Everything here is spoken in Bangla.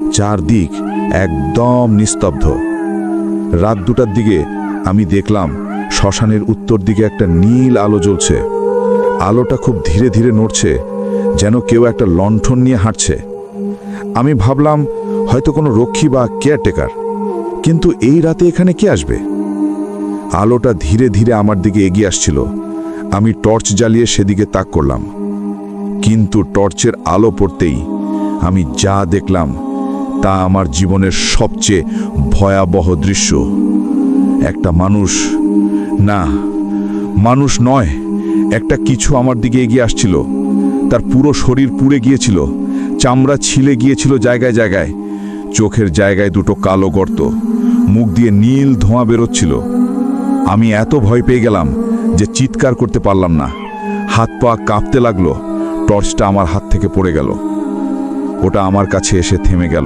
চারদিক একদম নিস্তব্ধ। রাত দুটার দিকে আমি দেখলাম শ্মশানের উত্তর দিকে একটা নীল আলো জ্বলছে। আলোটা খুব ধীরে ধীরে নড়ছে, যেন কেউ একটা লণ্ঠন নিয়ে হাঁটছে। আমি ভাবলাম, হয়তো কোনো রক্ষী বা কেয়ারটেকার, কিন্তু এই রাতে এখানে কে আসবে? আলোটা ধীরে ধীরে আমার দিকে এগিয়ে আসছিল। আমি টর্চ জ্বালিয়ে সেদিকে তাক করলাম। কিন্তু টর্চের আলো পড়তেই আমি যা দেখলাম তা আমার জীবনের সবচেয়ে ভয়াবহ দৃশ্য। একটা মানুষ, না, মানুষ নয়, একটা কিছু আমার দিকে এগিয়ে আসছিল। তার পুরো শরীর পুড়ে গিয়েছিল, চামড়া ছিলে গিয়েছিল জায়গায় জায়গায়। চোখের জায়গায় দুটো কালো গর্ত, মুখ দিয়ে নীল ধোঁয়া বেরোচ্ছিল। আমি এত ভয় পেয়ে গেলাম যে চিৎকার করতে পারলাম না। হাত পা কাঁপতে লাগল, টর্চটা আমার হাত থেকে পড়ে গেল। ওটা আমার কাছে এসে থেমে গেল।